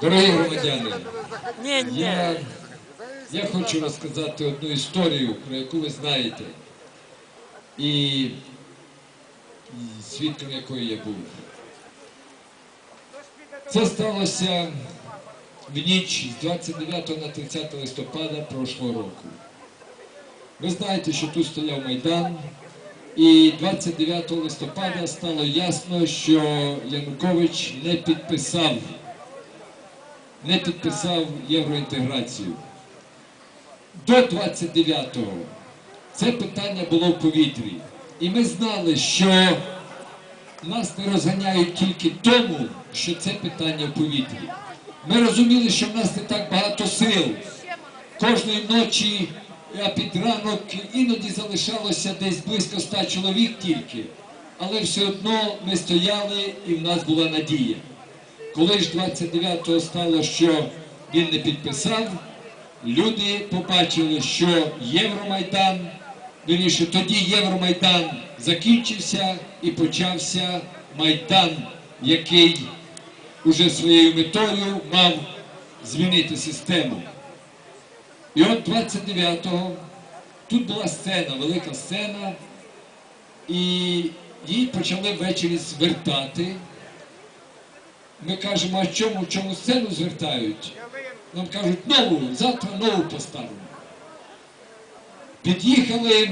Дорогі громадяни, я, я хочу розказати одну історію, про яку ви знаєте, і, і свідком якої я був. Це сталося в ніч з 29 на 30 листопада прошлого року. Ви знаєте, що тут стояв Майдан, і 29 листопада стало ясно, що Янукович не підписав не підписав євроінтеграцію. До 29-го це питання було в повітрі. І ми знали, що нас не розганяють тільки тому, що це питання в повітрі. Ми розуміли, що в нас не так багато сил. Кожної ночі, а під ранок іноді залишалося десь близько ста чоловік тільки. Але все одно ми стояли і в нас була надія. Коли ж 29-го стало, що він не підписав, люди побачили, що Євромайдан, вірніше, тоді Євромайдан закінчився і почався Майдан, який уже своєю метою мав змінити систему. І от 29-го тут була сцена, велика сцена, і її почали ввечері звертати. Ми кажемо, а чому, чому сцену звертають? Нам кажуть, нову, завтра нову поставимо. Під'їхали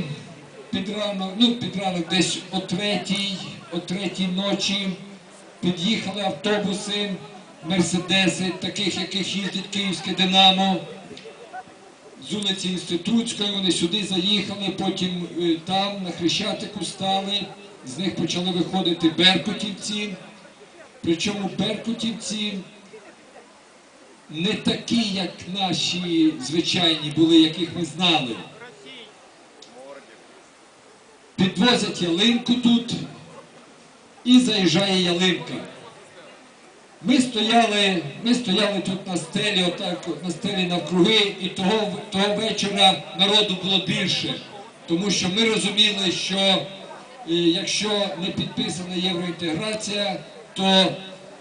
під ранок, ну під ранок десь о третій, о третій ночі. Під'їхали автобуси, мерседеси, таких, яких їздить Київське Динамо. З вулиці Інститутської вони сюди заїхали, потім е, там на Хрещатику стали, з них почали виходити беркутівці. Причому беркутівці не такі, як наші звичайні були, яких ми знали. Підвозять ялинку тут і заїжджає ялинка. Ми стояли, ми стояли тут на стелі, отак от на стелі навкруги, і того, того вечора народу було більше, тому що ми розуміли, що е, якщо не підписана євроінтеграція, то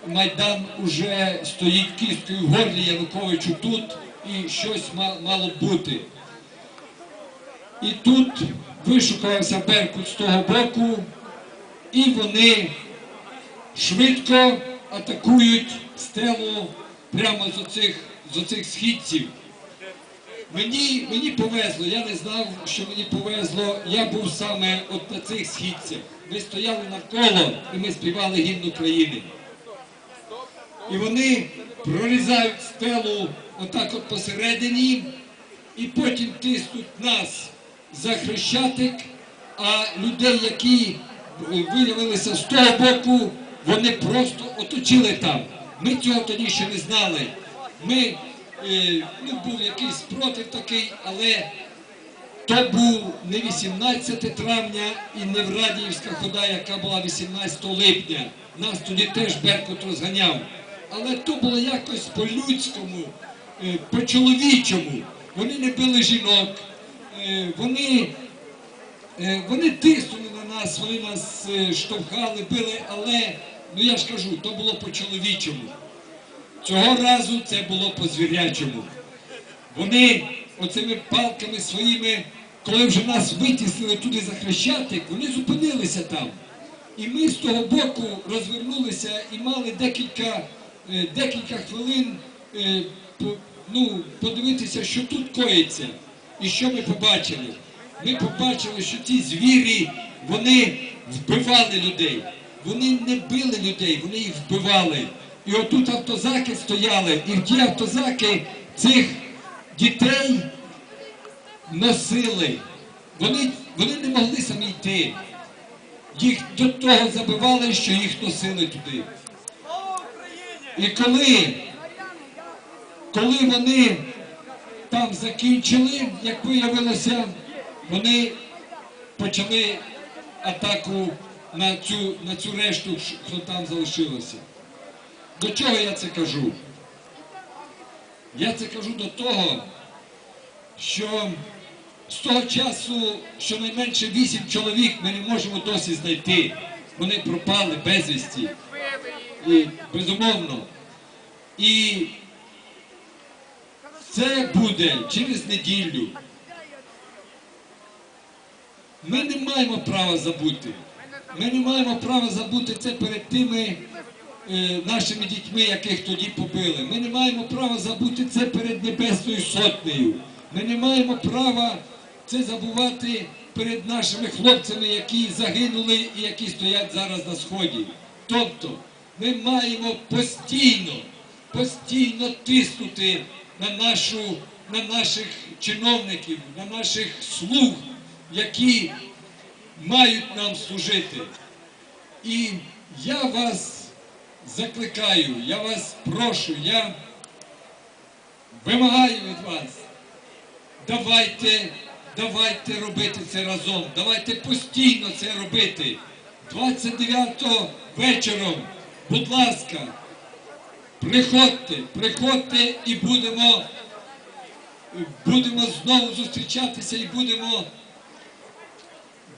Майдан уже стоїть кісткою в горлі Януковичу тут і щось мало бути. І тут вишукався Беркут з того боку, і вони швидко атакують стелу прямо з оцих, з оцих східців. Мені, мені повезло, я не знав, що мені повезло. Я був саме от на цих східцях. Ми стояли навколо і ми співали гімн України. І вони прорізають стелу отак от посередині, і потім тиснуть нас за хрещатик, а людей, які виявилися з того боку, вони просто оточили там. Ми цього тоді ще не знали. Ми, е, ну, був якийсь спротив такий, але то був не 18 травня і не Врадіївська хода, яка була 18 липня. Нас тоді теж Беркут розганяв. Але то було якось по-людському, е, по-чоловічому. Вони не били жінок, е, вони, е, вони тиснули на нас, вони нас штовхали, били, але, ну я ж кажу, то було по-чоловічому. Цього разу це було по-звірячому. Вони оцими палками своїми, коли вже нас витіснили туди за хрещатик, вони зупинилися там. І ми з того боку розвернулися і мали декілька, е, декілька хвилин е, ну, подивитися, що тут коїться. І що ми побачили? Ми побачили, що ці звірі вони вбивали людей. Вони не били людей, вони їх вбивали. І отут автозаки стояли, і в ті автозаки цих дітей носили. Вони, вони не могли самі йти. Їх до того забивали, що їх носили туди. І коли, коли вони там закінчили, як виявилося, вони почали атаку на цю, на цю решту, що там залишилося. До чого я це кажу? Я це кажу до того, що з того часу щонайменше вісім чоловік ми не можемо досі знайти. Вони пропали безвісті. І безумовно. І це буде через неділю. Ми не маємо права забути. Ми не маємо права забути це перед тими е, нашими дітьми, яких тоді побили. Ми не маємо права забути це перед Небесною Сотнею. Ми не маємо права це забувати перед нашими хлопцями, які загинули і які стоять зараз на сході. Тобто ми маємо постійно, постійно тиснути на, нашу, на наших чиновників, на наших слуг, які мають нам служити. І я вас закликаю, я вас прошу, я вимагаю від вас. Давайте, давайте робити це разом. Давайте постійно це робити. 29-го вечором, будь ласка, приходьте, приходьте і будемо, будемо знову зустрічатися і будемо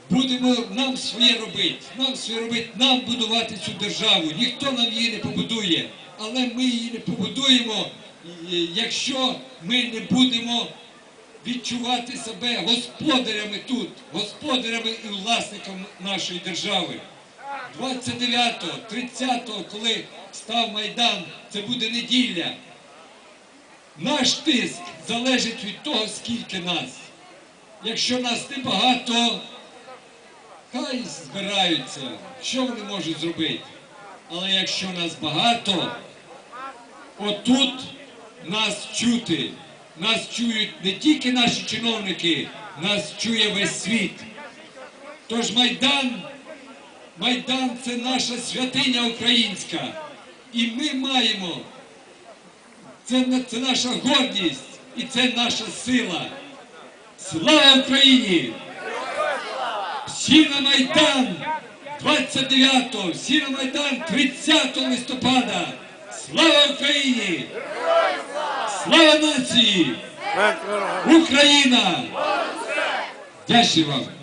будемо нам своє робити, нам своє робити, нам будувати цю державу. Ніхто нам її не побудує, але ми її не побудуємо, якщо ми не будемо відчувати себе господарями тут, господарями і власниками нашої держави. 29-го, 30-го, коли став Майдан, це буде неділя. Наш тиск залежить від того, скільки нас. Якщо нас небагато, хай збираються, що вони можуть зробити. Але якщо нас багато, отут нас чути. Нас чують не тільки наші чиновники, нас чує весь світ. Тож Майдан, Майдан це наша святиня українська. І ми маємо, це, це наша гордість і це наша сила. Слава Україні! Всі на Майдан 29-го, всі на Майдан 30 листопада. Слава Україні! Слава нації! Україна! Дякую вам!